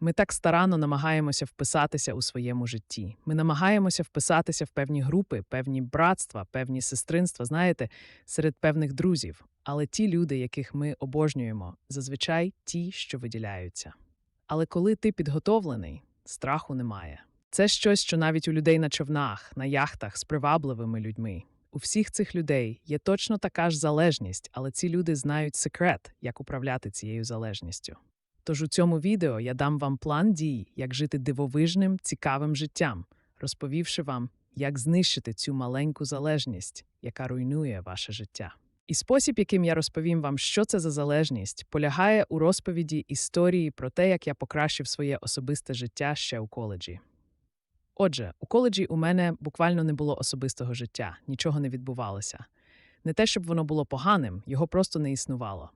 Ми так старанно намагаємося вписатися у своєму житті. Ми намагаємося вписатися в певні групи, певні братства, певні сестринства, знаєте, серед певних друзів. Але ті люди, яких ми обожнюємо, зазвичай ті, що виділяються. Але коли ти підготовлений, страху немає. Це щось, що навіть у людей на човнах, на яхтах з привабливими людьми. У всіх цих людей є точно така ж залежність, але ці люди знають секрет, як управляти цією залежністю. Тож у цьому відео я дам вам план дій, як жити дивовижним, цікавим життям, розповівши вам, як знищити цю маленьку залежність, яка руйнує ваше життя. І спосіб, яким я розповім вам, що це за залежність, полягає у розповіді історії про те, як я покращив своє особисте життя ще у коледжі. Отже, у коледжі у мене буквально не було особистого життя, нічого не відбувалося. Не те, щоб воно було поганим, його просто не існувало.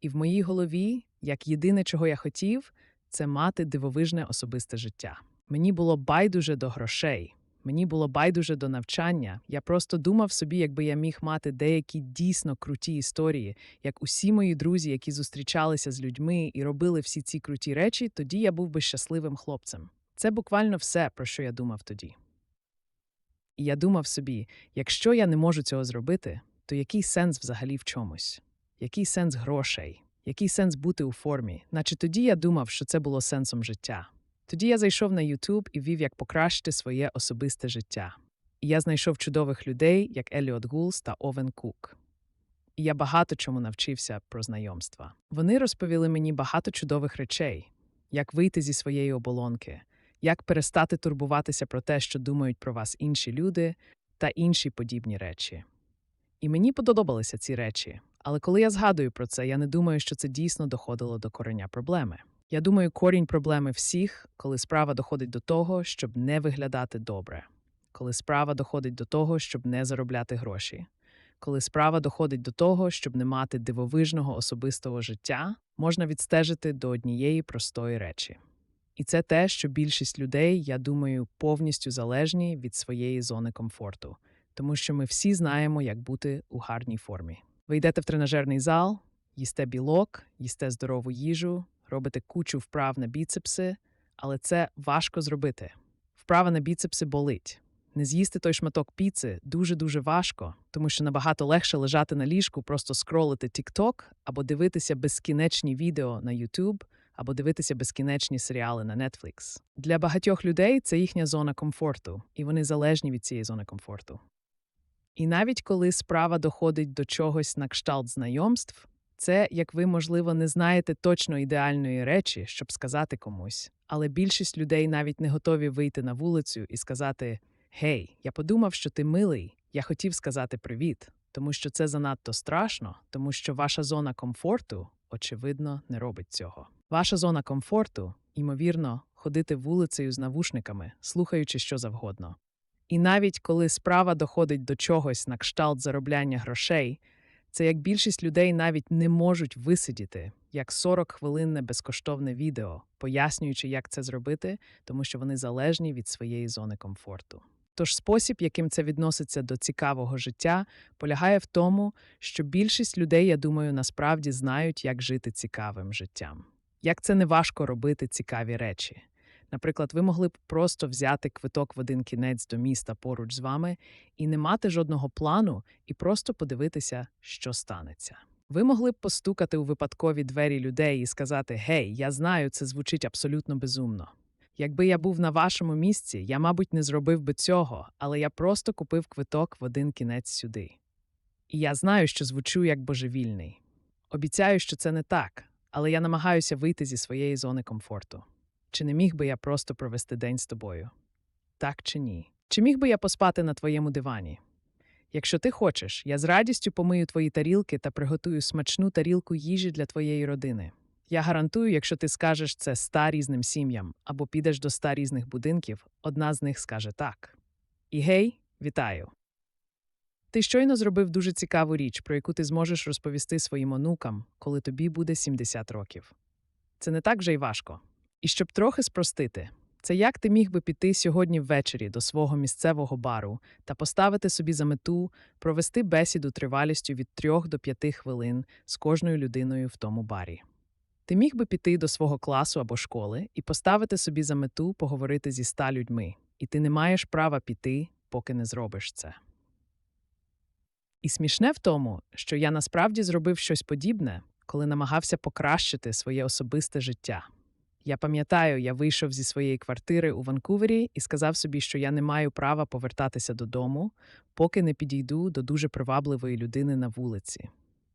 І в моїй голові, як єдине, чого я хотів, це мати дивовижне особисте життя. Мені було байдуже до грошей, мені було байдуже до навчання. Я просто думав собі, якби я міг мати деякі дійсно круті історії, як усі мої друзі, які зустрічалися з людьми і робили всі ці круті речі, тоді я був би щасливим хлопцем. Це буквально все, про що я думав тоді. І я думав собі: якщо я не можу цього зробити, то який сенс взагалі в чомусь? Який сенс грошей? Який сенс бути у формі? Наче тоді я думав, що це було сенсом життя. Тоді я зайшов на YouTube і вів, як покращити своє особисте життя. І я знайшов чудових людей, як Еліот Гулс та Овен Кук. І я багато чому навчився про знайомства. Вони розповіли мені багато чудових речей, як вийти зі своєї оболонки, як перестати турбуватися про те, що думають про вас інші люди, та інші подібні речі. І мені подобалися ці речі, але коли я згадую про це, я не думаю, що це дійсно доходило до кореня проблеми. Я думаю, корінь проблеми всіх, коли справа доходить до того, щоб не виглядати добре, коли справа доходить до того, щоб не заробляти гроші, коли справа доходить до того, щоб не мати дивовижного особистого життя, можна відстежити до однієї простої речі. І це те, що більшість людей, я думаю, повністю залежні від своєї зони комфорту, тому що ми всі знаємо, як бути у гарній формі. Ви йдете в тренажерний зал, їсте білок, їсте здорову їжу, робите кучу вправ на біцепси, але це важко зробити. Вправа на біцепси болить. Не з'їсти той шматок піци дуже-дуже важко, тому що набагато легше лежати на ліжку, просто скролити TikTok або дивитися безкінечні відео на YouTube, або дивитися безкінечні серіали на Netflix. Для багатьох людей це їхня зона комфорту, і вони залежні від цієї зони комфорту. І навіть коли справа доходить до чогось на кшталт знайомств, це, як ви, можливо, не знаєте точно ідеальної речі, щоб сказати комусь, але більшість людей навіть не готові вийти на вулицю і сказати: Гей, я подумав, що ти милий, я хотів сказати привіт, тому що це занадто страшно, тому що ваша зона комфорту, очевидно, не робить цього. Ваша зона комфорту, ймовірно, ходити вулицею з навушниками, слухаючи що завгодно. І навіть коли справа доходить до чогось на кшталт заробляння грошей, це як більшість людей навіть не можуть висидіти як 40 хвилинне безкоштовне відео, пояснюючи, як це зробити, тому що вони залежні від своєї зони комфорту. Тож спосіб, яким це відноситься до цікавого життя, полягає в тому, що більшість людей, я думаю, насправді знають, як жити цікавим життям. Як це не важко робити цікаві речі. Наприклад, ви могли б просто взяти квиток в один кінець до міста поруч з вами і не мати жодного плану, і просто подивитися, що станеться. Ви могли б постукати у випадкові двері людей і сказати: Гей, я знаю, це звучить абсолютно безумно. Якби я був на вашому місці, я, мабуть, не зробив би цього, але я просто купив квиток в один кінець сюди. І я знаю, що звучу як божевільний. Обіцяю, що це не так, але я намагаюся вийти зі своєї зони комфорту. Чи не міг би я просто провести день з тобою? Так чи ні? Чи міг би я поспати на твоєму дивані? Якщо ти хочеш, я з радістю помию твої тарілки та приготую смачну тарілку їжі для твоєї родини. Я гарантую, якщо ти скажеш це ста різним сім'ям або підеш до ста різних будинків, одна з них скаже так. І гей, вітаю! Ти щойно зробив дуже цікаву річ, про яку ти зможеш розповісти своїм онукам, коли тобі буде 70 років. Це не так вже й важко. І щоб трохи спростити, це як ти міг би піти сьогодні ввечері до свого місцевого бару та поставити собі за мету провести бесіду тривалістю від 3 до 5 хвилин з кожною людиною в тому барі. Ти міг би піти до свого класу або школи і поставити собі за мету поговорити зі ста людьми, і ти не маєш права піти, поки не зробиш це. І смішне в тому, що я насправді зробив щось подібне, коли намагався покращити своє особисте життя. Я пам'ятаю, я вийшов зі своєї квартири у Ванкувері і сказав собі, що я не маю права повертатися додому, поки не підійду до дуже привабливої людини на вулиці.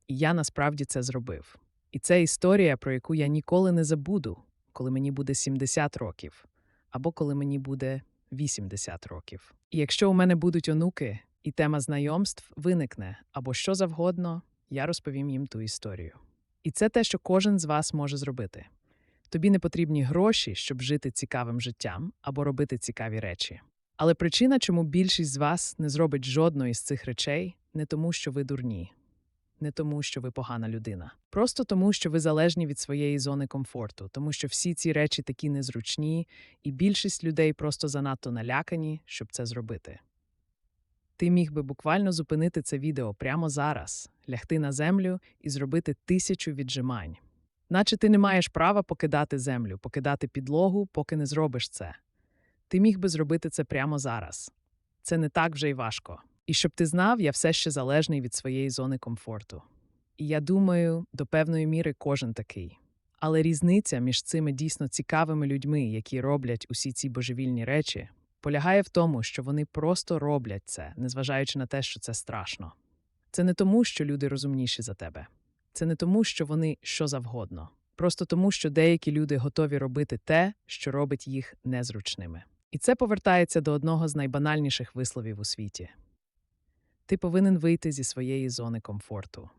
І я насправді це зробив. І це історія, про яку я ніколи не забуду, коли мені буде 70 років, або коли мені буде 80 років. І якщо у мене будуть онуки, і тема знайомств виникне або що завгодно, я розповім їм ту історію. І це те, що кожен з вас може зробити. Тобі не потрібні гроші, щоб жити цікавим життям або робити цікаві речі. Але причина, чому більшість з вас не зробить жодної з цих речей, не тому, що ви дурні, не тому, що ви погана людина, просто тому, що ви залежні від своєї зони комфорту, тому що всі ці речі такі незручні, і більшість людей просто занадто налякані, щоб це зробити. Ти міг би буквально зупинити це відео прямо зараз, лягти на землю і зробити тисячу віджимань. Наче ти не маєш права покидати землю, покидати підлогу, поки не зробиш це. Ти міг би зробити це прямо зараз. Це не так вже й важко. І щоб ти знав, я все ще залежний від своєї зони комфорту. І я думаю, до певної міри кожен такий. Але різниця між цими дійсно цікавими людьми, які роблять усі ці божевільні речі, полягає в тому, що вони просто роблять це, незважаючи на те, що це страшно. Це не тому, що люди розумніші за тебе. Це не тому, що вони що завгодно. Просто тому, що деякі люди готові робити те, що робить їх незручними. І це повертається до одного з найбанальніших висловів у світі. Ти повинен вийти зі своєї зони комфорту.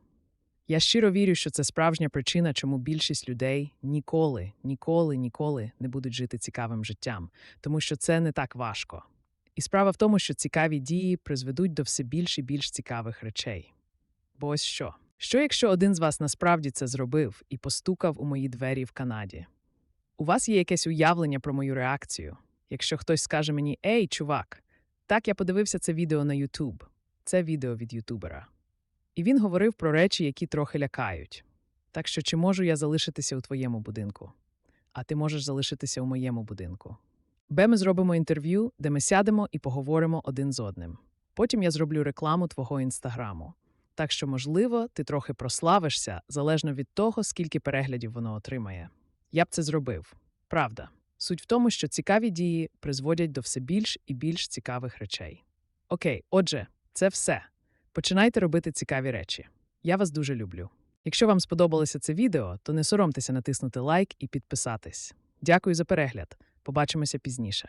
Я щиро вірю, що це справжня причина, чому більшість людей ніколи, ніколи, ніколи не будуть жити цікавим життям, тому що це не так важко. І справа в тому, що цікаві дії призведуть до все більш і більш цікавих речей. Бо ось що. Що якщо один з вас насправді це зробив і постукав у мої двері в Канаді? У вас є якесь уявлення про мою реакцію? Якщо хтось скаже мені Ей, чувак, так я подивився це відео на Ютуб, це відео від ютубера. І він говорив про речі, які трохи лякають. Так що чи можу я залишитися у твоєму будинку? А ти можеш залишитися у моєму будинку. Бе ми зробимо інтерв'ю, де ми сядемо і поговоримо один з одним. Потім я зроблю рекламу твого інстаграму. Так що, можливо, ти трохи прославишся залежно від того, скільки переглядів воно отримає. Я б це зробив. Правда. Суть в тому, що цікаві дії призводять до все більш і більш цікавих речей. Окей, отже, це все. Починайте робити цікаві речі. Я вас дуже люблю. Якщо вам сподобалося це відео, то не соромтеся натиснути лайк і підписатись. Дякую за перегляд. Побачимося пізніше.